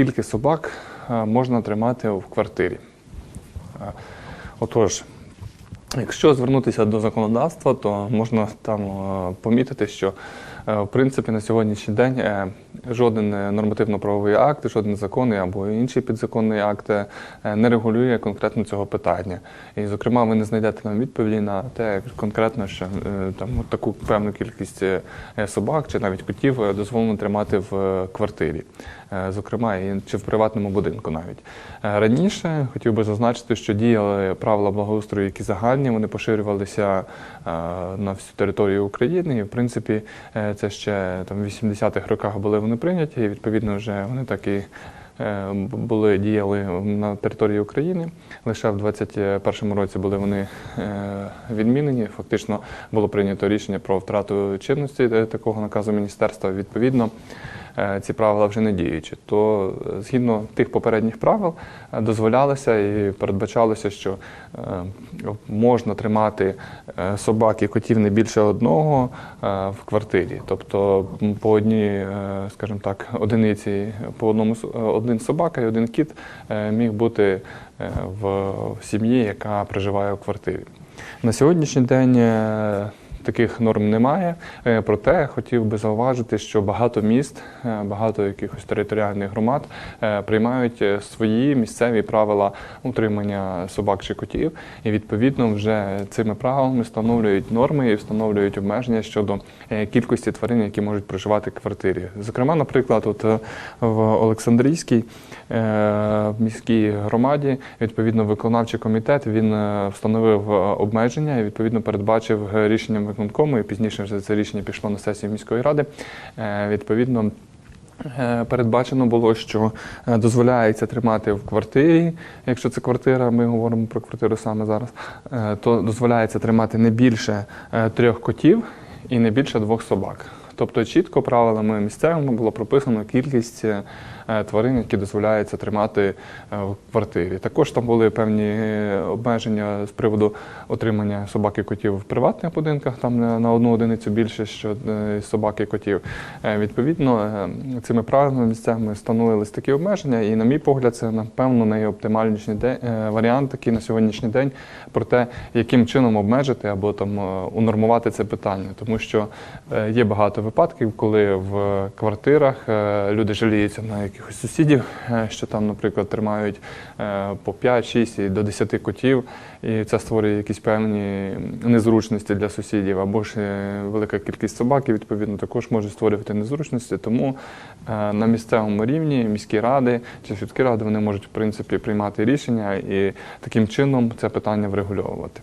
скільки собак е, можна тримати в квартирі. Е, Отож, Якщо звернутися до законодавства, то можна там е, помітити, що в принципі на сьогоднішній день жоден нормативно-правовий акт, жоден законний або інший підзаконний акт не регулює конкретно цього питання. І, зокрема, ви не знайдете нам відповіді на те, конкретно, що там таку певну кількість собак чи навіть котів дозволено тримати в квартирі. Е, Зокрема, чи в приватному будинку навіть Е, раніше хотів би зазначити, що діяли правила благоустрою, які загальні, вони поширювалися е, на всю територію України. І в принципі, це ще там в 80-х роках були вони прийняті, і відповідно вже вони так і були діяли на території України. Лише в 21-му році були вони відмінені. Фактично було прийнято рішення про втрату чинності такого наказу міністерства. Відповідно, ці правила вже не діючі. То е, згідно тих попередніх правил е, дозволялося і передбачалося, що е, можна тримати е, собак і котів не більше одного е, в квартирі. Тобто по одній, е, скажімо так, одиниці по одному е, один собака і один кіт е, міг бути е, в сім'ї, яка проживає в квартирі. На сьогоднішній день е, таких норм немає. Е, Проте хотів би зауважити, що багато міст, е, багато якихось територіальних громад е, приймають свої місцеві правила утримання собак чи котів, і відповідно вже цими правилами встановлюють норми і встановлюють обмеження щодо кількості тварин, які можуть проживати в квартирі. Зокрема, наприклад, от в Олександрійській міській громаді відповідно виконавчий комітет він встановив обмеження і відповідно передбачив рішенням виконкому, і пізніше вже це рішення пішло на сесію міської ради. Е, Відповідно. Е, Передбачено було, що е, дозволяється тримати в квартирі, якщо це квартира, ми говоримо про квартиру саме зараз, то дозволяється тримати не більше трьох котів і не більше двох собак. Тобто чітко правилами місцевими було прописано кількість е, тварин, які дозволяється тримати е, в квартирі. Також там були певні е, обмеження з приводу отримання собак і котів в приватних будинках, там на- одну одиницю більше що собак і котів. Відповідно, цими правилами місцевими встановились такі обмеження, і, на мій погляд, це напевно найоптимальніший варіант такий на сьогоднішній день про те, яким чином обмежити або там унормувати це питання, тому що є багато випадків, коли в квартирах е, люди жаліються на якихось сусідів, е, що там, наприклад, тримають е, по 5, 6 і до 10 котів, і це створює якісь певні незручності для сусідів, або ж велика кількість собак, і відповідно також може створювати незручності. Тому на місцевому рівні міські ради чи сільські ради вони можуть в принципі приймати рішення і таким чином це питання врегульовувати.